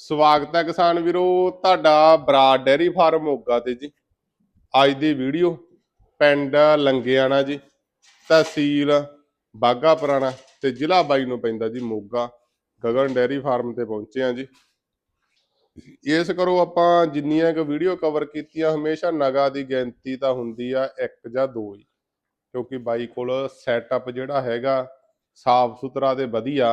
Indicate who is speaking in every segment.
Speaker 1: ਸਵਾਗਤ ਹੈ ਕਿਸਾਨ ਵੀਰੋ, ਤੁਹਾਡਾ ਬਰਾਡ ਡੈਰੀ ਫਾਰਮ ਮੋਗਾ ਤੇ ਜੀ। ਅੱਜ ਦੀ ਵੀਡੀਓ ਪਿੰਡ ਲੰਗਿਆਣਾ ਜੀ, ਤਹਿਸੀਲ ਬਾਗਾ ਪੁਰਾਣਾ ਤੇ ਜ਼ਿਲ੍ਹਾ ਬਾਈ ਨੂੰ ਪੈਂਦਾ ਜੀ ਮੋਗਾ। ਗਗਨ ਡੈਰੀ ਫਾਰਮ ਤੇ ਪਹੁੰਚੇ ਆ ਜੀ। ਇਸ ਕਰੋ ਆਪਾਂ ਜਿੰਨੀਆਂ ਕੁ ਵੀਡੀਓ ਕਵਰ ਕੀਤੀਆਂ, ਹਮੇਸ਼ਾ ਨਗਾ ਦੀ ਗਿਣਤੀ ਤਾਂ ਹੁੰਦੀ ਆ ਇੱਕ ਜਾਂ ਦੋ ਹੀ। ਕਿਉਂਕਿ ਬਾਈ ਕੋਲ ਸੈਟਅਪ ਜਿਹੜਾ ਹੈਗਾ ਸਾਫ਼ ਸੁਥਰਾ ਤੇ ਵਧੀਆ।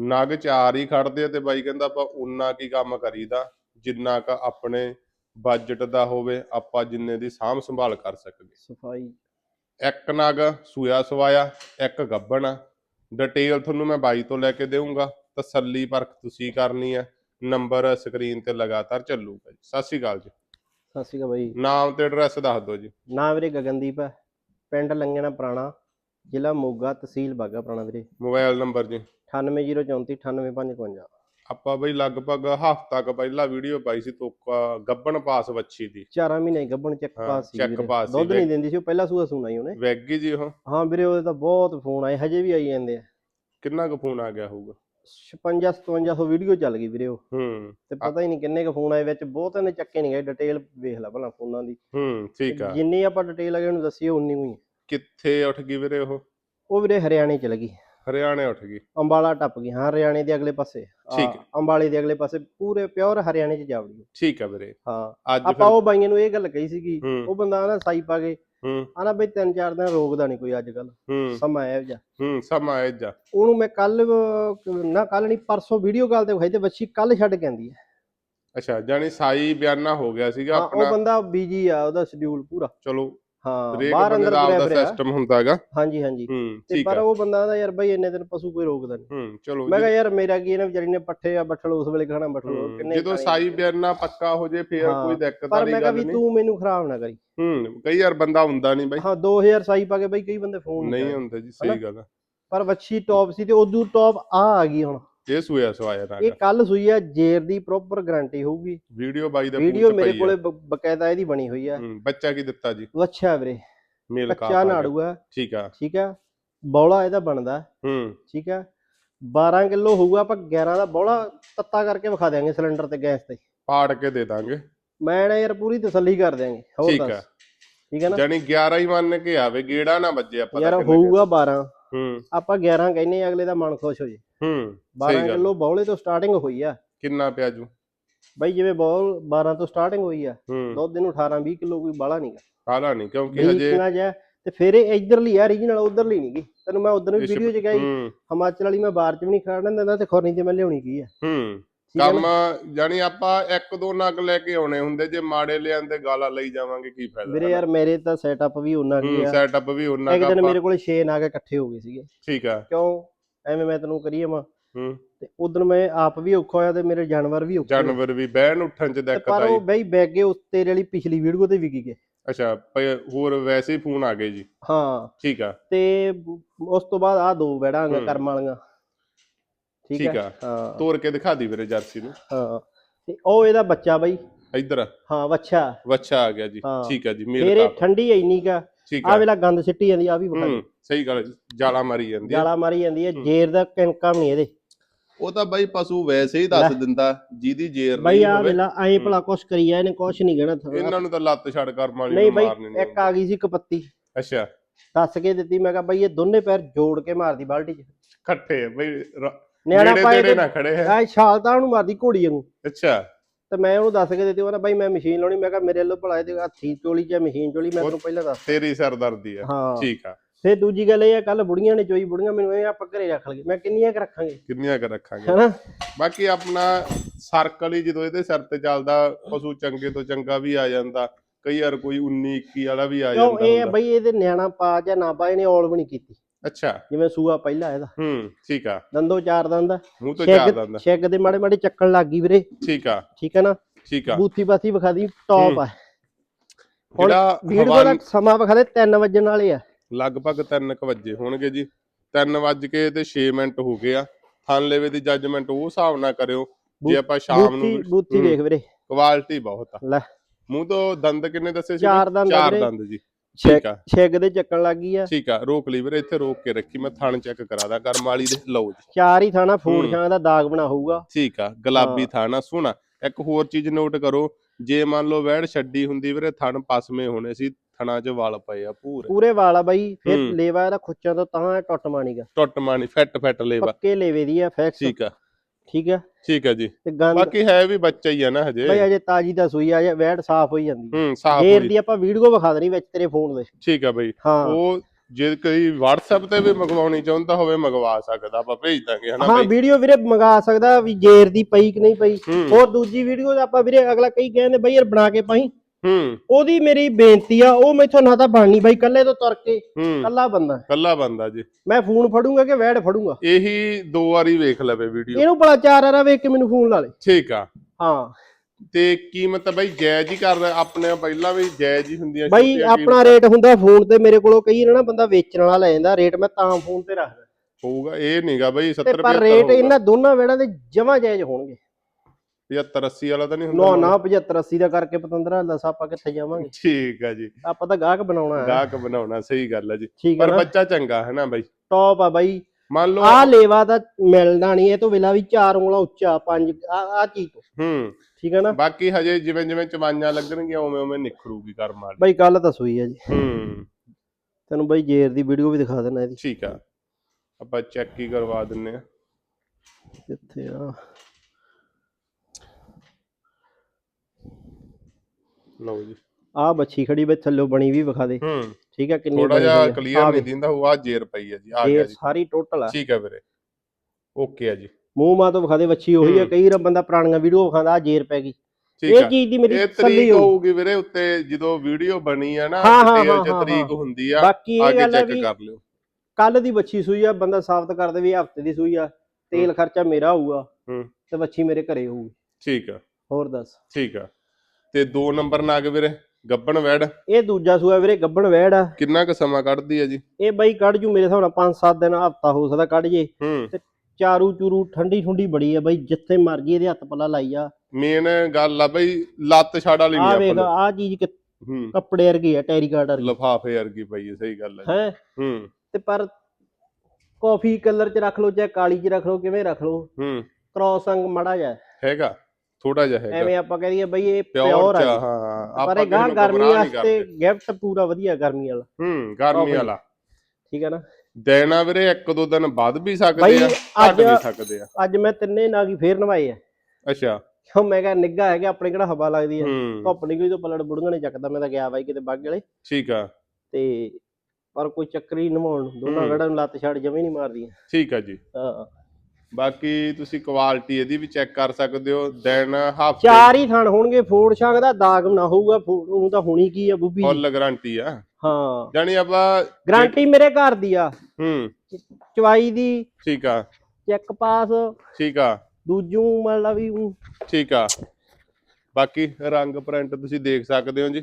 Speaker 1: ਨਗ ਚਾਰ ਹੀ ਖੜਦੇ ਆ ਤੇ ਬਾਈ ਕਹਿੰਦਾ ਆਪਾਂ ਉਨਾ ਕੀ ਕੰਮ ਕਰੀਦਾ ਜਿੰਨਾ ਕ ਆਪਣੇ ਬਜਟ ਦਾ ਹੋਵੇ ਆਪਾਂ ਜਿੰਨੇ ਦੀ ਸਾਂਭ ਸੰਭਾਲ ਕਰ ਸਕੀਏ।
Speaker 2: ਸਫ਼ਾਈ।
Speaker 1: ਇੱਕ ਨਗ ਸੂਆ ਸਵਾਇਆ ਇੱਕ ਗੱਬਣ ਡਿਟੇਲ ਤੁਹਾਨੂੰ ਮੈਂ ਬਾਈ ਤੋਂ ਲੈ ਕੇ ਦੇਵਾਂਗਾ ਤਸੱਲੀ ਪਰਖ ਤੁਸੀਂ ਕਰਨੀ ਹੈ ਨੰਬਰ ਸਕਰੀਨ ਤੇ ਲਗਾਤਾਰ ਚੱਲੂਗਾ ਜੀ। ਸਤਿ ਸ਼੍ਰੀ ਅਕਾਲ ਜੀ।
Speaker 2: ਸਤਿ ਸ਼੍ਰੀ ਅਕਾਲ ਬਾਈ।
Speaker 1: ਨਾਮ ਤੇ ਐਡਰੈਸ ਦੱਸ ਦਿਓ ਜੀ।
Speaker 2: ਨਾਂ ਵੀਰੇ ਗਗਨਦੀਪ ਹੈ। ਪਿੰਡ ਲੰਗਣਾ ਪੁਰਾਣਾ ਜ਼ਿਲ੍ਹਾ ਮੋਗਾ ਤਹਿਸੀਲ ਬਾਗਾ ਪੁਰਾਣਾ ਵੀਰੇ।
Speaker 1: ਮੋਬਾਈਲ ਨੰਬਰ ਜੀ।
Speaker 2: 98034 98555
Speaker 1: ਆਪਾਂ ਬਈ ਲਗਭਗ ਹਫ਼ਤਾ ਕ ਪਹਿਲਾਂ ਵੀਡੀਓ ਪਾਈ ਸੀ ਤੋਕਾ ਗੱਬਣ ਪਾਸ ਵੱਛੀ ਦੀ।
Speaker 2: ਚਾਰਾਂ ਮਹੀਨੇ ਗੱਬਣ ਚੱਕ ਪਾਸ ਸੀ
Speaker 1: ਚੱਕ ਪਾਸ ਸੀ
Speaker 2: ਦੁੱਧ। ਨਹੀਂ ਦਿੰਦੀ ਸੀ ਉਹ ਪਹਿਲਾ ਸੂਆ ਸੁਣਾ ਹੀ ਉਹਨੇ।
Speaker 1: ਵੈਗੀ ਜੀ ਉਹ।
Speaker 2: ਹਾਂ ਵੀਰੇ ਉਹਦੇ ਤਾਂ ਬਹੁਤ ਫੋਨ ਆਏ ਹਜੇ ਵੀ ਆਈ ਜਾਂਦੇ ਆ।
Speaker 1: ਕਿੰਨਾ ਕੁ ਫੋਨ ਆ ਗਿਆ ਹੋਊਗਾ?
Speaker 2: 56 5700 ਵੀਡੀਓ ਚੱਲ ਗਈ ਵੀਰੇ ਉਹ।
Speaker 1: ਹੂੰ।
Speaker 2: ਤੇ ਪਤਾ ਹੀ ਨਹੀਂ ਕਿੰਨੇ ਕੁ ਫੋਨ ਆਏ ਵਿੱਚ ਬਹੁਤਾਂ ਦੇ ਚੱਕੇ ਨਹੀਂ ਗਏ ਡਿਟੇਲ ਵੇਖ ਲੈ ਭਲਾ ਫੋਨਾਂ ਦੀ।
Speaker 1: ਹੂੰ ਠੀਕ ਆ।
Speaker 2: ਜਿੰਨੀ ਆਪਾਂ ਡਿਟੇਲ ਅਗੇ ਉਹਨੂੰ ਦੱਸੀਏ ਉਨੀ ਹੀ।
Speaker 1: ਕਿੱਥੇ ਉੱਠ ਗਈ ਵੀਰੇ ਉਹ?
Speaker 2: ਉਹ ਵੀਰੇ ਹਰਿਆਣੇ ਚਲ ਗਈ।
Speaker 1: ਹਰਿਆਣੇ ਉੱਠ ਗਈ।
Speaker 2: ਅੰਬਾਲਾ ਟੱਪ ਗਈ ਹਾਂ ਹਰਿਆਣੇ ਦੇ ਅਗਲੇ ਪਾਸੇ।
Speaker 1: ਠੀਕ
Speaker 2: ਹਾਂ, ਅੰਬਾਲੇ ਦੇ ਅਗਲੇ ਪਾਸੇ ਪੂਰੇ ਪਿਓਰ ਹਰਿਆਣੇ ਚ ਜਾਵੜੀ
Speaker 1: ਠੀਕ ਆ ਵੀਰੇ।
Speaker 2: ਹਾਂ
Speaker 1: ਅੱਜ
Speaker 2: ਆਪਾਂ ਉਹ ਬਾਈਆਂ ਨੂੰ ਇਹ ਗੱਲ ਕਹੀ ਸੀਗੀ
Speaker 1: ਹੂੰ।
Speaker 2: ਉਹ ਬੰਦਾ ਆਂਦਾ ਸਾਈ ਪਾ ਕੇ
Speaker 1: ਹੂੰ।
Speaker 2: ਆਂਦਾ ਬਈ ਤਿੰਨ ਚਾਰ ਦਿਨ ਰੋਕਦਾ ਨਹੀਂ ਕੋਈ ਅੱਜ ਕੱਲ
Speaker 1: ਹੂੰ।
Speaker 2: ਸਮਾਂ ਇਹੋ ਜਿਹਾ।
Speaker 1: ਹੂੰ ਸਮਾਂ ਇਹ ਜਾ
Speaker 2: ਉਹਨੂੰ ਮੈਂ ਕੱਲ ਨਾ ਕੱਲ ਨਹੀਂ ਪਰਸੋਂ ਵੀਡੀਓ ਕਾਲ ਤੇ ਵਿਖਾਈ ਤੇ ਬੱਚੀ ਕੱਲ ਛੱਡ ਕੇ ਆਂਦੀ ਹੈ।
Speaker 1: ਅੱਛਾ ਜਾਨੀ ਸਾਈ ਬਿਆਨਾ ਹੋ ਗਿਆ ਸੀਗਾ
Speaker 2: ਹਾਂ, ਉਹ
Speaker 1: ਆਪਣਾ।
Speaker 2: ਬੰਦਾ ਬੀਜੀ ਆ ਉਹਦਾ ਸ਼ਡਿਊਲ ਪੂਰਾ।
Speaker 1: ਚਲੋ
Speaker 2: ਹਾਂ ਬਾਹਰ ਅੰਦਰ
Speaker 1: ਦਾ ਸਿਸਟਮ ਹੁੰਦਾ ਹੈਗਾ।
Speaker 2: ਹਾਂਜੀ ਹਾਂਜੀ। ਤੇ ਪਰ ਉਹ ਬੰਦਾ ਆਂਦਾ ਯਾਰ ਬਈ ਇੰਨੇ ਦਿਨ ਪਸ਼ੂ ਕੋਈ ਰੋਕਦਾ ਨਹੀਂ
Speaker 1: ਹੂੰ ਚਲੋ
Speaker 2: ਮੈਂ। ਕਿਹਾ ਯਾਰ ਮੇਰਾ ਕੀ ਇਹਨੇ ਵਿਚਾਰੀ ਨੇ ਪੱਠੇ ਆ ਬੱਠਲ ਉਸ ਵੇਲੇ ਖਾਣਾ ਬੱਠਲ ਕਿੰਨੇ
Speaker 1: ਜਦੋਂ ਸਾਈ। ਬਿਆਨਾ ਪੱਕਾ ਹੋ ਜੇ ਫੇਰ ਕੋਈ ਦਿੱਕਤ
Speaker 2: ਪਰ
Speaker 1: ਵਾਲੀ
Speaker 2: ਮੈਂ ਕਿਹਾ ਵੀ
Speaker 1: ਨਹੀਂ
Speaker 2: ਤੂੰ ਮੈਨੂੰ ਖਰਾਬ ਨਾ ਕਰੀ।
Speaker 1: ਹੂੰ ਕਈ ਯਾਰ ਬੰਦਾ ਹੁੰਦਾ ਨਹੀਂ ਬਾਈ।
Speaker 2: ਹਾਂ 2000 ਸਾਈ ਪਾ ਕੇ ਬਈ ਕਈ ਬੰਦੇ ਫੋਨ
Speaker 1: ਨਹੀਂ ਹੁੰਦਾ ਜੀ? ਸਹੀ ਗੱਲ
Speaker 2: ਪਰ ਵੱਛੀ ਟੌਪ ਸੀ ਤੇ ਉਦੋਂ ਟੌਪ ਆ ਆ ਗਈ ਹੁਣ।
Speaker 1: ਇਹ ਸੂਇਆ ਸਵਾਇਆ ਨਾ
Speaker 2: ਇਹ ਕੱਲ ਸੂਈ ਆ ਜੇਰ ਦੀ ਪ੍ਰੋਪਰ ਗਾਰੰਟੀ ਹੋਊਗੀ।
Speaker 1: ਵੀਡੀਓ ਬਾਈ ਦਾ
Speaker 2: ਵੀਡੀਓ ਮੇਰੇ ਕੋਲੇ ਬਕਾਇਦਾ ਇਹਦੀ ਬਣੀ ਹੋਈ ਆ।
Speaker 1: ਬੱਚਾ ਕੀ ਦਿੱਤਾ ਜੀ?
Speaker 2: ਵੱਛਾ ਵੀਰੇ।
Speaker 1: ਮੇਲ
Speaker 2: ਕੱਚਾ ਨਾੜੂ ਆ
Speaker 1: ਠੀਕ ਆ।
Speaker 2: ਠੀਕ ਆ। ਬੌਲਾ ਇਹਦਾ ਬਣਦਾ।
Speaker 1: ਹੂੰ।
Speaker 2: ਠੀਕ ਆ। 12 ਕਿਲੋ ਹੋਊਗਾ ਆਪਾਂ 11 ਦਾ ਬੌਲਾ ਤੱਤਾ ਕਰਕੇ ਵਿਖਾ ਦਿਆਂਗੇ ਸਿਲੰਡਰ ਤੇ ਗੈਸ ਤੇ।
Speaker 1: ਪਾੜ ਕੇ ਦੇ ਦਾਂਗੇ।
Speaker 2: ਮੈਂ ਨਾ ਯਾਰ ਪੂਰੀ ਤਸੱਲੀ ਕਰ ਦਿਆਂਗੇ। ਹੋਰ
Speaker 1: ਠੀਕ ਆ।
Speaker 2: ਦੱਸ। ਠੀਕ ਆ ਨਾ?
Speaker 1: ਜਾਨੀ 11 ਹੀ ਮੰਨ ਕੇ ਆਵੇ ਗੇੜਾ ਨਾ ਵੱਜੇ ਆਪਾਂ
Speaker 2: ਯਾਰ
Speaker 1: ਤਾਂ
Speaker 2: ਹੋਊਗਾ 12
Speaker 1: ਹੂੰ।
Speaker 2: ਆਪਾਂ 11 ਕਹਿੰਨੇ ਅਗਲੇ ਦਾ ਮਨ ਖੁਸ਼ ਹੋ ਜੇ।
Speaker 1: ਹੂੰ
Speaker 2: 12
Speaker 1: ਸਹੀ ਗੱਲ
Speaker 2: ਕਿਲੋ ਬੌਲੇ ਤੋਂ ਸਟਾਰਟਿੰਗ ਹੋਈ ਆ।
Speaker 1: ਕਿੰਨਾ ਪਿਆ ਜੂ?
Speaker 2: ਬਾਈ ਜਿਵੇਂ ਬੌਲ 12 ਤੋਂ ਸਟਾਰਟਿੰਗ ਹੋਈ ਆ
Speaker 1: ਹੂੰ।
Speaker 2: ਦੁੱਧ ਇਹਨੂੰ 18 20 ਕਿਲੋ ਕੋਈ ਬਾਲਾ ਨਹੀਂਗਾ
Speaker 1: ਕਾਲਾ ਨਹੀਂ ਕਿਉਂਕਿ ਹਜੇ
Speaker 2: ਬਰੀਕ ਨਾ ਜਾ ਤੇ ਫਿਰ ਇਹ ਇਧਰਲੀ ਆ ਰੀਜਨਲ ਉਧਰਲੀ ਨਹੀਂਗੀ ਤੈਨੂੰ ਮੈਂ ਉਧਰ ਵੀ ਵੀਡੀਓ ਚ ਗਈ
Speaker 1: ਹੂੰ।
Speaker 2: ਹਿਮਾਚਲ ਵਾਲੀ ਮੈਂ ਬਾਹਰ ਚ ਵੀ ਨਹੀਂ ਖੜਨ ਦਿੰਦਾ ਤੇ ਖੁਰਨੀ ਤੇ ਮੈਂ ਲਿਆਉਣੀ ਕੀ ਆ।
Speaker 1: ਹੂੰ
Speaker 2: ਠੀਕ ਆ
Speaker 1: ਕੰਮ? ਜਾਨੀ ਆਪਾਂ ਇੱਕ ਦੋ ਨਗ ਲੈ ਕੇ ਆਉਣੇ ਹੁੰਦੇ ਜੇ ਮਾੜੇ ਲਿਆਂਦੇ ਗਾਲਾਂ ਲਈ ਜਾਵਾਂਗੇ ਕੀ ਫਾਇਦਾ
Speaker 2: ਵੀਰੇ ਯਾਰ ਮੇਰੇ ਤਾਂ ਸੈਟਅਪ ਵੀ ਉਹਨਾਂ ਕੀ
Speaker 1: ਹੂੰ
Speaker 2: ਆ।
Speaker 1: ਸੈਟਅਪ ਵੀ ਉਹਨਾਂ
Speaker 2: ਇੱਕ ਦਿਨ ਮੇਰੇ ਕੋਲੇ 6 ਨਾਗ ਇਕੱਠੇ ਹੋ ਗਏ ਸੀਗੇ।
Speaker 1: ਠੀਕ ਆ।
Speaker 2: ਕਿਉਂ? ਐਵੇਂ ਮੈਂ ਤੈਨੂੰ ਕਰੀਏ ਮਾ
Speaker 1: ਹੂੰ।
Speaker 2: ਤੇ ਉਦੋਂ ਮੈਂ ਆਪ ਵੀ ਔਖਾ ਹੋਇਆ ਤੇ ਮੇਰੇ ਜਾਨਵਰ ਵੀ ਔਖੇ ਹੋਏ।
Speaker 1: ਜਾਨਵਰ ਵੀ ਬਹਿਣ ਉੱਠਣ ਚ
Speaker 2: ਤੇ
Speaker 1: ਦਿੱਕਤ
Speaker 2: ਪਰ
Speaker 1: ਆਈ।
Speaker 2: ਉਹ ਬਈ ਬੈਗੇ ਉਸ ਤੇਰੇ ਵਾਲੀ ਪਿਛਲੀ ਵੀਡੀਓ ਤੇ ਵਿਕੀ ਗਏ।
Speaker 1: ਅੱਛਾ ਪਏ- ਹੋਰ ਵੈਸੇ ਹੀ ਫੋਨ ਆ ਗਏ ਜੀ।
Speaker 2: ਹਾਂ।
Speaker 1: ਠੀਕ ਆ।
Speaker 2: ਤੇ ਉਸ ਤੋਂ ਬਾਅਦ ਆ ਦੋ ਬੈੜਾਂ
Speaker 1: ਹੂੰ।
Speaker 2: ਕਰਮ ਵਾਲੀਆਂ। ਠੀਕ
Speaker 1: ਠੀਕ
Speaker 2: ਆ?
Speaker 1: ਆ।
Speaker 2: ਹਾਂ
Speaker 1: ਤੋੜ ਕੇ ਦਿਖਾ ਦੀ ਵੀਰੇ ਜਰਸੀ ਨੂੰ।
Speaker 2: ਹਾਂ। ਤੇ ਉਹ ਇਹਦਾ ਬੱਚਾ ਬਈ।
Speaker 1: ਇੱਧਰ।
Speaker 2: ਹਾਂ ਵੱਛਾ।
Speaker 1: ਵੱਛਾ ਆ ਗਿਆ ਜੀ।
Speaker 2: ਹਾਂ।
Speaker 1: ਠੀਕ ਆ ਜੀ ਕਾਪ
Speaker 2: ਠੰਡੀ ਇੰਨੀ ਕਾ
Speaker 1: ਠੀਕ
Speaker 2: ਆ
Speaker 1: ਆ
Speaker 2: ਵੇਲਾ ਗੰਦ ਸਿੱਟੀ ਜਾਂਦੀ ਆ ਵੀ ਵਿਖਾ ਦੇ।
Speaker 1: ਹੂੰ ਸਹੀ ਗੱਲ ਹੈ ਜੀ, ਜਾਲਾ ਮਾਰੀ ਜਾਂਦੀ
Speaker 2: ਜਾਲਾ ਮਾਰੀ ਜਾਂਦੀ ਹੈ। ਜੇਰ ਦਾ ਕਿਣਕਾ ਵੀ ਨਹੀਂ ਇਹਦੇ
Speaker 1: ਉਹ ਤਾਂ ਬਾਈ ਪਸ਼ੂ ਵੈਸੇ ਹੀ ਦੱਸ। ਦਿੰਦਾ ਜਿਹਦੀ ਜੇਰ
Speaker 2: ਬਈ
Speaker 1: ਨਹੀਂ
Speaker 2: ਆ
Speaker 1: ਹੋਵੇ
Speaker 2: ਵੇਲਾ ਐਂ। ਭਲਾ ਕੁਛ ਕਰੀ ਆ ਇਹਨੇ ਕੁਛ ਨਹੀਂ ਕਹਿਣਾ ਥੋੜ੍ਹਾ।
Speaker 1: ਇਹਨਾਂ ਨੂੰ ਤਾਂ ਲੱਤ ਛੱਡ ਕਰਮ ਵਾਲੀ
Speaker 2: ਨਹੀਂ
Speaker 1: ਨੂੰ
Speaker 2: ਬਈ
Speaker 1: ਮਾਰਨੀ ਨਹੀਂ
Speaker 2: ਇੱਕ ਆ ਗਈ ਸੀ ਕਪੱਤੀ
Speaker 1: ਅੱਛਾ
Speaker 2: ਦੱਸ ਕੇ ਦਿੱਤੀ ਮੈਂ ਕਿਹਾ ਬਈ ਇਹ ਦੋਨੇ ਪੈਰ ਜੋੜ ਕੇ ਮਾਰਦੀ ਬਾਲਟੀ 'ਚ
Speaker 1: ਇਕੱਠੇ ਬਈ
Speaker 2: ਨਿਆਣਾ ਪਾਏ ਤੇ
Speaker 1: ਨਾ ਖੜੇ ਹੈ
Speaker 2: ਆ ਛਾਲ ਤਾਂ ਉਹਨੂੰ ਮਾਰਦੀ ਘੋੜੀ ਵਾਂਗੂ
Speaker 1: ਅੱਛਾ
Speaker 2: ਤੇ ਮੈਂ ਉਹਨੂੰ ਦੱਸ ਕੇ ਦਿੱਤੀ ਉਹ ਬਾਈ ਮੈਂ ਮਸ਼ੀਨ ਲਾਉਣੀ ਮੈਂ ਕਿਹਾ ਮੇਰੇ ਵੱਲੋਂ ਭਲਾ ਇਹਦੇ ਹੱਥੀ ਚੋਲੀ ਜਾਂ ਮਸ਼ੀਨ ਚੋਲੀ ਮੈਂ ਤੈਨੂੰ ਪਹਿਲਾਂ ਦੱਸ
Speaker 1: ਤੇਰੀ ਸਰਦਰਦੀ ਆ।
Speaker 2: ਹਾਂ।
Speaker 1: ਠੀਕ ਆ।
Speaker 2: ਫਿਰ ਦੂਜੀ ਗੱਲ ਇਹ ਆ ਕੱਲ ਬੁੜੀਆਂ ਨੇ ਚੋਈ ਬੁੜੀਆਂ ਮੈਨੂੰ ਇਹ ਆਪਾਂ ਘਰੇ ਰੱਖ ਲਈਏ। ਮੈਂ ਕਿੰਨੀਆਂ ਕੁ ਰੱਖਾਂਗੇ?
Speaker 1: ਕਿੰਨੀਆਂ ਕਰ ਰੱਖਾਂਗੇ?
Speaker 2: ਹੈਨਾ?
Speaker 1: ਬਾਕੀ ਆਪਣਾ ਸਰਕਲ ਹੀ ਜਦੋਂ ਇਹਦੇ ਸਿਰ ਤੇ ਚੱਲਦਾ ਪਸ਼ੂ ਚੰਗੇ ਤੋਂ ਚੰਗਾ ਵੀ ਆ ਜਾਂਦਾ ਕਈ ਵਾਰ ਕੋਈ 19 21 ਵਾਲਾ ਵੀ ਆ
Speaker 2: ਕਿਉਂ?
Speaker 1: ਜਾਂਦਾ
Speaker 2: ਇਹ ਆ
Speaker 1: ਹੁੰਦਾ।
Speaker 2: ਬਈ ਇਹਦੇ ਨਿਆਣਾ ਪਾ ਜਾਂ ਨਾ ਪਾ ਇਹਨੇ ਔਲ ਵੀ ਨਹੀਂ ਕੀਤੀ।
Speaker 1: ਅੱਛਾ।
Speaker 2: ਜਿਵੇਂ ਸੂਆ ਪਹਿਲਾ ਇਹਦਾ।
Speaker 1: ਹੂੰ ਠੀਕ ਆ।
Speaker 2: ਦੰਦੋ ਚਾਰ ਦੰਦ
Speaker 1: ਮੂੰਹ ਤੋਂ ਚਾਰ ਦੰਦ
Speaker 2: ਛਿੱਗ ਦੇ ਮਾੜੇ ਮਾੜੇ ਚੱਕਣ ਲੱਗ ਗਈ ਵੀਰੇ।
Speaker 1: ਠੀਕ ਆ।
Speaker 2: ਠੀਕ ਹੈ ਨਾ?
Speaker 1: ਠੀਕ ਆ।
Speaker 2: ਬੂਥੀ ਬਾਥੀ ਵਿਖਾ ਦੀ ਟੌਪ ਆ। ਹੁਣ
Speaker 1: ਜਿਹੜਾ ਹਵਾ
Speaker 2: ਦਾ ਸਮਾਂ ਵਿਖਾ ਦੇ 3 ਵਜਣ ਵਾਲੇ ਆ।
Speaker 1: ਲਗਭਗ 3 ਵਜੇ ਹੋਣਗੇ ਜੀ। 3 ਵੱਜ ਕੇ ਤੇ 6 ਮਿੰਟ ਹੋ ਗਏ ਆ। ਥਾਨਲੇਵੇ ਦੀ ਜੱਜਮੈਂਟ ਉਹ ਹਿਸਾਬ ਨਾਲ ਕਰਿਓ। ਜੇ ਆਪਾਂ ਸ਼ਾਮ ਨੂੰ
Speaker 2: ਬੂਥੀ ਬੂਥੀ। ਵੇਖ ਵੀਰੇ।
Speaker 1: ਕੁਆਲਿਟੀ ਬਹੁਤ ਆ।
Speaker 2: ਲੈ।
Speaker 1: ਮੂੰਹ ਤੋਂ ਦੰਦ ਕਿੰਨੇ ਦੱਸੇ ਸੀ
Speaker 2: ਚਾਰ
Speaker 1: ਬਈ?
Speaker 2: ਦੰਦ ਆ
Speaker 1: ਚਾਰ
Speaker 2: ਵੀਰੇ।
Speaker 1: ਦੰਦ ਜੀ। ਠੀਕ ਆ।
Speaker 2: ਛਿੱਗ ਦੇ ਚੱਕਣ ਲੱਗ ਗਈ ਆ।
Speaker 1: ਠੀਕ ਆ ਰੋਕ ਲਈ ਵੀਰੇ ਇੱਥੇ ਰੋਕ ਕੇ ਰੱਖੀ ਮੈਂ ਥਣ ਚੈੱਕ ਕਰਾ ਦਾਂ ਕਰਮ ਵਾਲੀ ਦੇ ਲਓ ਜੀ।
Speaker 2: ਚਾਰ ਹੀ ਥਾਣਾ ਫੂਡ। ਛਾਂ ਦਾ ਦਾਗ ਬਣਾ ਹੋਊਗਾ।
Speaker 1: ਠੀਕ ਆ ਗੁਲਾਬੀ। ਥਣ ਸੋਹਣਾ। ਇੱਕ ਹੋਰ ਚੀਜ਼ ਨੋਟ ਕਰੋ ਜੇ ਮੰਨ ਲਓ ਵੈੜ ਛੱਡੀ ਹੁੰਦੀ ਵੀਰੇ ਥਣ ਪਸਮੇ ਹੋਣੇ ਸੀ ਥਣਾ 'ਚ ਵਾਲ ਪਏ ਆ ਪੂਰੇ।
Speaker 2: ਪੂਰੇ ਵਾਲ ਆ ਬਾਈ ਫਿਰ। ਲੇਵਾ ਇਹਦਾ ਖੁੱਚਾਂ ਤੋਂ ਤਾਂ ਟੁੱਟ ਮਾਣੀਗਾ
Speaker 1: ਟੁੱਟ ਮਾਣੀ ਫਿੱਟ ਫਿੱਟ ਲੇਵਾ।
Speaker 2: ਪੱਕੇ ਲੇਵੇ ਦੀ ਆ ਫੈਕਸ
Speaker 1: ਠੀਕ ਆ।
Speaker 2: ਠੀਕ ਆ?
Speaker 1: ਠੀਕ ਆ ਜੀ।
Speaker 2: ਤੇ ਗੰਦ
Speaker 1: ਬਾਕੀ ਹੈ ਵੀ ਬੱਚਾ ਹੀ ਆ ਨਾ ਹਜੇ।
Speaker 2: ਬਾਈ ਅਜੇ ਤਾਜੀ ਤਾਂ ਸੂਈ ਆ ਜੇ ਵੈੜ ਸਾਫ਼ ਹੋਈ ਜਾਂਦੀ।
Speaker 1: ਹੂੰ ਸਾਫ਼ ਹੋਈ।
Speaker 2: ਦੀ ਆਪਾਂ ਵੀਡੀਓ ਵਿਖਾ ਦੇਣੀ ਵਿੱਚ ਤੇਰੇ ਫੋਨ ਦੇ
Speaker 1: ਠੀਕ ਆ ਬਈ।
Speaker 2: ਹਾਂ।
Speaker 1: ਉਹ ਜੇ ਕੋਈ WhatsApp ਤੇ ਵੀ ਮੰਗਵਾਉਣੀ ਚਾਹੁੰਦਾ ਹੋਵੇ ਮੰਗਵਾ ਸਕਦਾ ਆਪਾਂ ਭੇਜ ਦਾਂਗੇ ਹਨਾ
Speaker 2: ਹਾਂ
Speaker 1: ਬਈ?
Speaker 2: ਵੀਡੀਓ ਵੀਰੇ ਮੰਗਾ ਸਕਦਾ ਵੀ ਜੇਰ ਦੀ ਪਈ ਕਿ ਨਹੀਂ ਪਈ।
Speaker 1: ਹੂੰ।
Speaker 2: ਹੋਰ ਦੂਜੀ ਵੀਡੀਓ ਦਾ ਆਪਾਂ ਵੀਰੇ ਅਗਲਾ ਕਈ ਕਹਿੰਦੇ ਬਈ ਯਾਰ ਬਣਾ ਕੇ ਪਾਈ।
Speaker 1: ਹੂੰ।
Speaker 2: ਉਹਦੀ ਮੇਰੀ ਬੇਨਤੀ ਆ ਉਹ ਮੈਥੋਂ ਨਾ ਤਾਂ ਬਣਨੀ ਬਾਈ ਕੱਲੇ ਤੋਂ ਤੁਰ ਕੇ
Speaker 1: ਹੂੰ।
Speaker 2: ਕੱਲਾ ਬੰਦਾ।
Speaker 1: ਕੱਲਾ ਬੰਦਾ ਜੀ।
Speaker 2: ਮੈਂ ਫੋਨ ਫੜੂੰਗਾ ਕਿ ਵੈੜ ਫੜੂੰਗਾ?
Speaker 1: ਇਹੀ ਦੋ ਵਾਰੀ ਵੇਖ ਲਵੇ ਵੀਡੀਓ।
Speaker 2: ਇਹਨੂੰ ਭਲਾ ਚਾਰ ਵਾਰਾ ਵੇਖ ਕੇ ਮੈਨੂੰ ਫੋਨ ਲਾ ਲੇ।
Speaker 1: ਠੀਕ ਆ।
Speaker 2: ਹਾਂ।
Speaker 1: ਤੇ ਕੀਮਤ ਬਈ ਜਾਇਜ਼ ਹੀ ਕਰਦਾ ਆਪਣੇ ਪਹਿਲਾਂ ਵੀ ਜਾਇਜ਼ ਹੀ ਹੁੰਦੀਆਂ
Speaker 2: ਬਾਈ ਆਪਣਾ ਰੇਟ ਹੁੰਦਾ ਫੋਨ ਤੇ ਮੇਰੇ ਕੋਲੋਂ ਕਈ ਨਾ ਬੰਦਾ ਵੇਚਣ ਵਾਲਾ ਲੈ ਜਾਂਦਾ ਰੇਟ ਮੈਂ ਤਾਂ ਫੋਨ ਤੇ ਰੱਖਦਾ।
Speaker 1: ਹੋਊਗਾ ਇਹ ਨਹੀਂਗਾ ਬਈ 70
Speaker 2: ਤੇ
Speaker 1: ਰੁਪਏ
Speaker 2: ਪਰ ਰੇਟ ਇਹਨਾਂ ਦੋਨਾਂ ਵੇੜਾਂ ਦੇ ਜਮਾ ਜਾਇਜ਼ ਹੋਣਗੇ।
Speaker 1: 75 80 ਵਾਲਾ ਤਾਂ ਨਹੀਂ ਹੁੰਦਾ
Speaker 2: ਨਾ 75 80 ਦਾ ਕਰਕੇ ਪਤੰਦਰਾ ਦੱਸ ਆਪਾਂ ਕਿੱਥੇ ਜਾਵਾਂਗੇ?
Speaker 1: ਠੀਕ ਆ ਜੀ।
Speaker 2: ਆਪਾਂ ਤਾਂ ਗਾਹਕ ਬਣਾਉਣਾ ਹੈ।
Speaker 1: ਗਾਹਕ ਬਣਾਉਣਾ ਸਹੀ ਗੱਲ ਹੈ ਜੀ। ਪਰ ਬੱਚਾ ਚੰਗਾ ਹੈ ਨਾ ਬਈ?
Speaker 2: ਟੌਪ ਆ ਬਾਈ।
Speaker 1: ਮੰਨ ਲਓ
Speaker 2: ਆ ਲੇਵਾ ਤਾਂ ਮਿਲਦਾ ਨਹੀਂ ਇਹ ਤੋਂ ਬਿਲਾ ਵੀ 4 ਉਂਗਲਾਂ ਉੱਚਾ 5 ਆ ਆ ਚੀਜ਼ ਤੋਂ।
Speaker 1: ਹੂੰ।
Speaker 2: ਠੀਕ ਹੈ ਨਾ?
Speaker 1: ਬਾਕੀ ਹਜੇ ਜਿਵੇਂ ਜਿਵੇਂ ਚਵਾਈਆਂ ਲੱਗਣਗੀਆਂ ਉਵੇਂ ਉਵੇਂ ਨਿਖਰੂਗੀ ਕਰਮ ਵਾਲੀ।
Speaker 2: ਬਾਈ ਕੱਲ ਤਾਂ ਸੂਈ ਆ ਜੀ।
Speaker 1: ਹੂੰ।
Speaker 2: ਤੈਨੂੰ ਬਾਈ ਜੇਰ ਦੀ ਵੀਡੀਓ ਵੀ ਦਿਖਾ ਦੇਣਾ ਇਹਦੀ।
Speaker 1: ਠੀਕ ਆ। ਆਪਾਂ ਚੈੱਕ ਹੀ ਕਰਵਾ ਦਿੰਨੇ ਆ।
Speaker 2: ਕਿੱਥੇ ਆ।
Speaker 1: ਲਓ ਜੀ।
Speaker 2: ਆ ਬੱਚੀ ਖੜੀ ਬਈ ਥੱਲੇ ਬਣੀ ਵੀ ਵਿਖਾ ਦੇ।
Speaker 1: ਹੂੰ।
Speaker 2: ਠੀਕ ਹੈ ਕਿੰਨੀ
Speaker 1: ਥੋੜਾ
Speaker 2: ਬਣੀ
Speaker 1: ਜਿਹਾ
Speaker 2: ਹੋਈ ਆ।
Speaker 1: ਕਲੀਅਰ ਨਹੀਂ ਦਿੰਦਾ ਉਹ ਆ ਜੇਰ ਪਈ ਹੈ ਜੀ ਆ ਗਿਆ ਜੀ।
Speaker 2: ਸਾਰੀ ਟੋਟਲ ਆ।
Speaker 1: ਠੀਕ ਆ ਵੀਰੇ। ਓਕੇ ਆ ਜੀ।
Speaker 2: ਮੂੰਹ ਮਾ ਤੋਂ ਵਿਖਾ ਦੇ ਬੱਚੀ ਉਹੀ
Speaker 1: ਹੂੰ।
Speaker 2: ਕਈ ਵਾਰ ਬੰਦਾ ਪੁਰਾਣੀਆਂ ਵੀਡੀਓ ਵਿਖਾਉਂਦਾ ਆ ਜੇਰ ਪੈ ਗਈ।
Speaker 1: ਠੀਕ
Speaker 2: ਇਹ
Speaker 1: ਆ।
Speaker 2: ਚੀਜ਼ ਦੀ ਮੇਰੀ
Speaker 1: ਇਹ
Speaker 2: ਤਸੱਲੀ
Speaker 1: ਤਰੀਕ
Speaker 2: ਹੋ
Speaker 1: ਹੋਊਗੀ ਵੀਰੇ ਉੱਤੇ ਜਦੋਂ ਵੀਡੀਓ ਬਣੀ ਆ ਨਾ
Speaker 2: ਹਾਂ, ਹਾਂ,
Speaker 1: ਡਿਟੇਲ
Speaker 2: ਹਾਂ,
Speaker 1: ਚ
Speaker 2: ਹਾਂ,
Speaker 1: ਤਰੀਕ
Speaker 2: ਹਾਂ।
Speaker 1: ਹੁੰਦੀ ਆ
Speaker 2: ਬਾਕੀ ਇਹ
Speaker 1: ਅੱਗੇ
Speaker 2: ਗੱਲ ਹੈ
Speaker 1: ਚੈੱਕ
Speaker 2: ਵੀ
Speaker 1: ਕਰ ਲਿਓ।
Speaker 2: ਕੱਲ ਦੀ ਬੱਚੀ ਸੂਈ ਆ ਬੰਦਾ ਸਾਬਤ ਕਰ ਦੇ ਵੀ ਹਫ਼ਤੇ ਦੀ ਸੂਈ ਆ ਤੇਲ ਖਰਚਾ ਮੇਰਾ ਹੋਊਗਾ
Speaker 1: ਹੂੰ।
Speaker 2: ਤੇ ਬੱਚੀ ਮੇਰੇ ਘਰੇ ਹੋਊਗੀ।
Speaker 1: ਠੀਕ ਆ।
Speaker 2: ਹੋਰ ਦੱਸ।
Speaker 1: ਠੀਕ ਆ। ਤੇ ਦੋ ਨੰਬਰ ਨਾਗ ਵੀਰੇ ਗੱਬਣ ਵੈੜ।
Speaker 2: ਇਹ ਦੂਜਾ ਸੂਆ ਵੀਰੇ ਗੱਬਣ ਵਹਿੜ ਆ।
Speaker 1: ਕਿੰਨਾ ਕੁ ਸਮਾਂ ਕੱਢਦੀ ਆ ਜੀ?
Speaker 2: ਇਹ ਬਾਈ ਕੱਢ ਜੂ ਮੇਰੇ ਹਿਸਾਬ ਨਾਲ 5-7 ਦਿਨ ਹਫਤਾ ਹੋ ਸਕਦਾ ਕੱਢ ਜੇ।
Speaker 1: ਹੂੰ।
Speaker 2: ਚਾਰੂ ਚੂਰੂ ਠੰਡੀ ਠੁੰਡੀ ਬੜੀ ਆ ਬਾਈ ਜਿੱਥੇ ਮਰਜ਼ੀ ਇਹਦੇ ਹੱਥ ਪੱਲਾ ਲਾਈ ਆ
Speaker 1: ਮੇਨ ਗੱਲ ਆ ਬਈ ਲੱਤ ਛਾੜ ਵਾਲੀ
Speaker 2: ਆ
Speaker 1: ਨਹੀਂ
Speaker 2: ਵੇਖ
Speaker 1: ਆਪਾਂ
Speaker 2: ਆ ਚੀਜ਼ ਕਿ
Speaker 1: ਹੂੰ।
Speaker 2: ਕੱਪੜੇ ਵਰਗੀ ਆ ਟੈਰੀ ਕਾਰਡ ਵਰਗੀ।
Speaker 1: ਲਫਾਫੇ ਵਰਗੀ ਪਈ ਹੈ ਸਹੀ ਗੱਲ ਹੈ
Speaker 2: ਹੈ?
Speaker 1: ਹੂੰ।
Speaker 2: ਤੇ ਪਰ ਕਾਫੀ ਕਲਰ ਚ ਰੱਖ ਲਓ ਚਾਹੇ ਕਾਲੀ ਚ ਰੱਖ ਲਓ ਕਿਵੇਂ ਰੱਖ ਲਓ।
Speaker 1: ਹੂੰ।
Speaker 2: ਕ੍ਰਾਸ ਅੰਗ ਮੜਾ ਜਾ
Speaker 1: ਹੈਗਾ। ਥੋੜਾ ਜਿਹਾ ਹੈਗਾ।
Speaker 2: ਐਵੇਂ ਆਪਾਂ ਕਹਦੇ ਬਈ ਇਹ
Speaker 1: ਪਿਓਰ
Speaker 2: ਆ
Speaker 1: ਹਾਂ
Speaker 2: ਜੀ।
Speaker 1: ਹਾਂ
Speaker 2: ਪਰ ਇਹ ਗਾਂ
Speaker 1: ਕਿਸੇ ਨੂੰ
Speaker 2: ਗਰਮੀ
Speaker 1: ਗੁੰਮਰਾਹ ਨਹੀਂ
Speaker 2: ਵਾਸਤੇ
Speaker 1: ਕਰਦੇ।
Speaker 2: ਗਿਫਟ ਪੂਰਾ ਵਧੀਆ ਗਰਮੀ ਵਾਲਾ।
Speaker 1: ਹੂੰ ਗਰਮੀ। ਵਾਲਾ।
Speaker 2: ਠੀਕ ਹੈ ਨਾ?
Speaker 1: ਦੇਣਾ ਵੀਰੇ ਇੱਕ ਦੋ ਦਿਨ ਬਾਅਦ ਵੀ ਸਕਦੇ ਆ ਘੱਟ
Speaker 2: ਅੱਜ
Speaker 1: ਵੀ ਸਕਦੇ ਆ।
Speaker 2: ਅੱਜ ਮੈਂ ਤਿੰਨੇ ਨਾਗੀ ਫੇਰ ਨਵਾਏ ਆ।
Speaker 1: ਅੱਛਾ।
Speaker 2: ਕਿਉਂ ਮੈਂ ਕਿਹਾ ਨਿੱਗਾ ਹੈਗਾ ਆਪਣੇ ਕਿਹੜਾ ਹਵਾ ਲੱਗਦੀ ਆ।
Speaker 1: ਹੂੰ।
Speaker 2: ਧੁੱਪ ਨਿਕਲੀ ਤੋਂ ਪਲੜ ਬੁੜੀਆਂ ਨੇ ਚੱਕਦਾ ਮੈਂ ਤਾਂ ਗਿਆ ਬਾਈ ਕਿਤੇ ਬਾਗ ਵਾਲੇ।
Speaker 1: ਠੀਕ ਆ।
Speaker 2: ਤੇ ਪਰ ਕੋਈ ਚੱਕਰੀ ਨਵਾਉਣ ਦੋਨਾਂ
Speaker 1: ਹੂੰ।
Speaker 2: ਗੜਾਂ ਨੂੰ ਲੱਤ ਛੱਡ ਜਮੇ ਨਹੀਂ ਮਾਰਦੀਆਂ
Speaker 1: ਠੀਕ ਆ ਜੀ।
Speaker 2: ਹਾਂ।
Speaker 1: ਬਾਕੀ ਤੁਸੀਂ ਕੁਆਲਿਟੀ ਇਹਦੀ ਵੀ ਚੈੱਕ ਕਰ ਸਕਦੇ ਹੋ ਦਿਨ ਹਫ਼ਤੇ
Speaker 2: ਚਾਰ ਹੀ ਥਣ ਹੋਣਗੇ ਫੋੜ ਛਾਂਗ ਦਾ ਦਾਗ ਨਾ ਹੋਊਗਾ ਉਹ ਤਾਂ ਹੋਣੀ ਕੀ ਆ ਬੁੱਬੀ?
Speaker 1: ਫੁੱਲ ਗਾਰੰਟੀ ਆ।
Speaker 2: ਹਾਂ।
Speaker 1: ਜਾਨੀ ਆਪਾਂ
Speaker 2: ਗਾਰੰਟੀ ਮੇਰੇ ਘਰ ਦੀ ਆ।
Speaker 1: ਹੂੰ।
Speaker 2: ਚਵਾਈ ਦੀ
Speaker 1: ਠੀਕ ਆ।
Speaker 2: ਚੈੱਕ ਪਾਸ
Speaker 1: ਠੀਕ ਆ।
Speaker 2: ਦੂਜੂ ਮਤਲਬ ਵੀ
Speaker 1: ਠੀਕ ਆ। ਬਾਕੀ ਰੰਗ ਪ੍ਰਿੰਟ ਤੁਸੀਂ ਦੇਖ ਸਕਦੇ ਹੋ ਜੀ।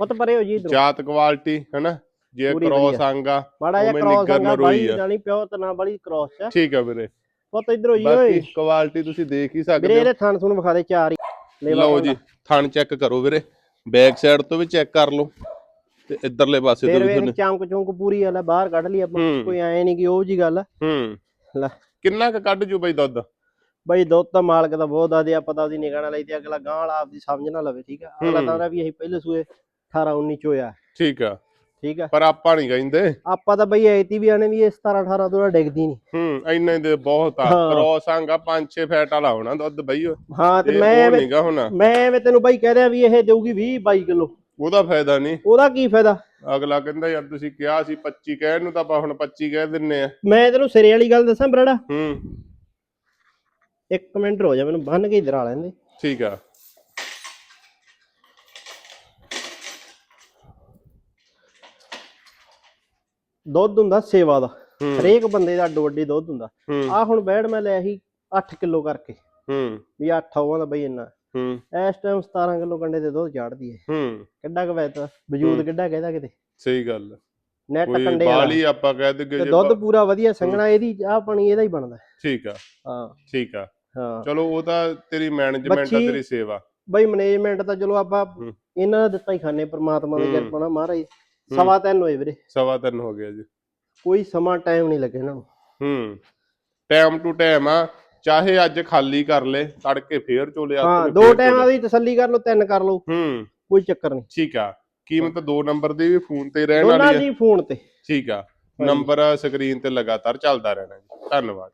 Speaker 2: ਪੁੱਤ ਪਰੇ ਹੋ ਜੀ
Speaker 1: ਜਾਤ ਕੁਆਲਿਟੀ ਹੈਨਾ? ਜੇ
Speaker 2: ਪੂਰੀ
Speaker 1: ਕ੍ਰੋਸ
Speaker 2: ਵਧੀਆ।
Speaker 1: ਅੰਗ ਆ
Speaker 2: ਮਾੜਾ ਜਿਹਾ
Speaker 1: ਉਵੇਂ
Speaker 2: ਕ੍ਰਾਸ
Speaker 1: ਨਰੋਈ
Speaker 2: ਬਾਈ
Speaker 1: ਆ।
Speaker 2: ਜਾਨੀ ਪਿਓ ਤੇ ਨਾ ਬਾਲੀ ਕ੍ਰਾਸ ਚ
Speaker 1: ਠੀਕ ਆ ਵੀਰੇ।
Speaker 2: ਪੁੱਤ ਇਧਰ ਹੋ ਜੀ
Speaker 1: ਬਾਕੀ
Speaker 2: ਓਏ।
Speaker 1: ਕੁਆਲਿਟੀ ਤੁਸੀਂ ਦੇਖ ਹੀ
Speaker 2: ਵੀਰੇ
Speaker 1: ਸਕਦੇ ਹੋ।
Speaker 2: ਇਹਦੇ ਥਣ ਸੁਣ ਵਿਖਾ ਦੇ ਚਾਰ ਹੀ। ਲੇਵਾ
Speaker 1: ਲਓ। ਜੀ ਥਣ ਚੈੱਕ ਕਰੋ ਵੀਰੇ। ਬੈਕ ਸਾਈਡ ਤੋਂ ਵੀ ਚੈੱਕ ਕਰ ਲਓ। ਤੇ ਇਧਰਲੇ ਪਾਸੇ ਤੋਂ
Speaker 2: ਫੇਰ
Speaker 1: ਵੀ
Speaker 2: ਵੇਖ
Speaker 1: ਤੁਹਾਨੂੰ
Speaker 2: ਚੌਂਕ ਚੌਂਕ ਪੂਰੀ ਆ ਲੈ ਬਾਹਰ ਕੱਢ ਲਈ ਆਪਾਂ।
Speaker 1: ਹੂੰ।
Speaker 2: ਕੋਈ ਐ ਨਹੀਂ ਕਿ ਉਹ ਜੀ ਗੱਲ ਆ।
Speaker 1: ਹੂੰ।
Speaker 2: ਲੈ।
Speaker 1: ਕਿੰਨਾ ਕੁ ਕੱਢ ਜੂ ਬਈ ਦੁੱਧ?
Speaker 2: ਬਈ ਦੁੱਧ ਤਾਂ ਮਾਲਕ ਦਾ ਬਹੁਤ ਆਦੇ ਆ ਪਤਾ ਉਹਦੀ ਨਿਗਾਹ ਨਾਲ ਲਈ ਤੇ ਅਗਲਾ ਗਾਂ ਵਾਲਾ ਆਪਦੀ ਸਮਝ ਨਾ ਲਵੇ ਠੀਕ ਆ? ਅਗਲਾ
Speaker 1: ਹੂੰ।
Speaker 2: ਤਾਂ ਉਹਦਾ ਵੀ ਅਸੀਂ ਪਹਿਲੇ ਸੂਏ 18 19 ਚ ਹੋਇਆ।
Speaker 1: ਠੀਕ ਆ।
Speaker 2: ਠੀਕ ਆ
Speaker 1: ਪਰ ਆਪਾਂ ਨਹੀਂ ਕਹਿੰਦੇ।
Speaker 2: ਆਪਾਂ ਤਾਂ ਬਈ ਐਤੀ ਵੀ ਆਣੇ ਵੀ ਇਹ 17 18 ਤੋਂ ਡਿੱਗਦੀ ਨਹੀਂ।
Speaker 1: ਹੂੰ ਇੰਨੇ ਦੇ ਬਹੁਤ ਆ।
Speaker 2: ਹਾਂ।
Speaker 1: ਕ੍ਰੋਸ ਅੰਗ ਆ 5-6 ਫੈਟ ਵਾਲਾ ਹੋਣਾ ਦੁੱਧ ਬਈ
Speaker 2: ਹਾਂ ਤੇ ਮੈਂ
Speaker 1: ਨਹੀਂਗਾ ਹੋਣਾ।
Speaker 2: ਮੈਂ ਐਵੇਂ ਤੈਨੂੰ ਬਈ ਕਹਿ ਰਿਹਾ ਵੀ ਇਹ ਦੇਊਗੀ 20 22 ਕਿਲੋ।
Speaker 1: ਉਹਦਾ ਫਾਇਦਾ ਨਹੀਂ।
Speaker 2: ਉਹਦਾ ਕੀ ਫਾਇਦਾ?
Speaker 1: ਅਗਲਾ ਕਹਿੰਦਾ ਯਾਰ ਤੁਸੀਂ ਕਿਹਾ ਸੀ 25 ਕਹਿਣ ਨੂੰ ਤਾਂ ਆਪਾਂ ਹੁਣ 25 ਕਹਿ ਦਿੰਨੇ ਆ।
Speaker 2: ਮੈਂ ਤੈਨੂੰ ਸਿਰੇ ਵਾਲੀ ਗੱਲ ਦੱਸਾਂ ਬਰੜਾ।
Speaker 1: ਹੂੰ।
Speaker 2: ਇੱਕ ਮਿੰਟ ਰੋ ਜਾ ਮੈਨੂੰ ਬੰਨ ਕੇ ਇਧਰ ਆ ਲੈਂਦੇ
Speaker 1: ਠੀਕ ਆ।
Speaker 2: ਦੁੱਧ ਹੁੰਦਾ ਸੇਵਾ ਦਾ ਹਰੇਕ ਬੰਦੇ ਦਾ ਅੱਡੋ ਅੱਡੀ ਦੁੱਧ ਹੁੰਦਾ। ਆ ਹੁਣ ਬੈੜ ਮੈਂ ਲਿਆ ਸੀ 8 ਕਿਲੋ ਕਰਕੇ
Speaker 1: ਹੂੰ।
Speaker 2: ਵੀ 8 ਆਉਂਦਾ ਬਈ ਇੰਨਾ।
Speaker 1: ਹੂੰ।
Speaker 2: ਇਸ ਟਾਈਮ 17 ਕਿਲੋ ਕੰਡੇ ਤੇ ਦੁੱਧ ਚਾੜਦੀ ਹੈ
Speaker 1: ਹੂੰ।
Speaker 2: ਕਿੱਡਾ ਕੁ ਵੈਤ ਵਜੂਦ ਕਿੱਡਾ ਕਹਿੰਦਾ ਕਿਤੇ?
Speaker 1: ਸਹੀ ਗੱਲ ਆ।
Speaker 2: ਨੈਟ ਕੰਡੇ ਵਾਲਾ
Speaker 1: ਬਾਲੀ ਆਪਾਂ ਕਹਿ ਦਈਏ ਜੇ
Speaker 2: ਦੁੱਧ ਪੂਰਾ ਵਧੀਆ ਸੰਘਣਾ ਇਹਦੀ ਆਹ ਪਾਣੀ ਇਹਦਾ ਹੀ ਬਣਦਾ।
Speaker 1: ਠੀਕ ਆ।
Speaker 2: ਹਾਂ।
Speaker 1: ਠੀਕ ਆ।
Speaker 2: ਹਾਂ।
Speaker 1: ਚਲੋ ਉਹ ਤਾਂ ਤੇਰੀ ਮੈਨੇਜਮੈਂਟ ਆ ਤੇਰੀ ਸੇਵਾ।
Speaker 2: ਬਈ ਮੈਨੇਜਮੈਂਟ ਤਾਂ ਚਲੋ ਆਪਾਂ। ਇਹਨਾਂ ਦਾ ਦਿੱਤਾ ਹੀ ਖਾਣੇ ਪ੍ਰਮਾਤਮਾ ਦਾ। ਕਿਰਪਾ ਨਾਲ ਮਹਾਰਾਜ ਸਵਾ ਤਿੰਨ ਹੋਏ ਵੀਰੇ।
Speaker 1: ਸਵਾ ਤਿੰਨ ਹੋ ਗਿਆ ਜੀ।
Speaker 2: ਕੋਈ ਸਮਾਂ ਟਾਈਮ ਨਹੀਂ ਲੱਗੇ ਇਹਨਾਂ ਨੂੰ।
Speaker 1: ਹੂੰ। ਟਾਈਮ ਟੂ ਟਾਈਮ ਆ। ਚਾਹੇ ਅੱਜ ਖਾਲੀ ਕਰ ਲੈ ਤੜਕੇ ਫੇਰ ਚੋਲੇ
Speaker 2: ਹਾਂ ਦੋ ਟਾਈਮਾਂ ਦੀ ਤਸੱਲੀ ਕਰ ਲਓ ਤਿੰਨ ਕਰ ਲਓ।
Speaker 1: ਹੂੰ।
Speaker 2: ਕੋਈ ਚੱਕਰ ਨਹੀਂ।
Speaker 1: ਠੀਕ ਆ। ਕੀਮਤ ਦੋ ਨੰਬਰ ਦੀ ਵੀ ਫੋਨ ਤੇ ਰਹਿਣ
Speaker 2: ਦੋਨਾਂ
Speaker 1: ਵਾਲੀ ਆ।
Speaker 2: ਦੀ ਫੋਨ ਤੇ।
Speaker 1: ਠੀਕ ਆ। ਨੰਬਰ ਸਕਰੀਨ ਤੇ ਲਗਾਤਾਰ ਚੱਲਦਾ ਰਹਿਣਾ ਜੀ। ਧੰਨਵਾਦ।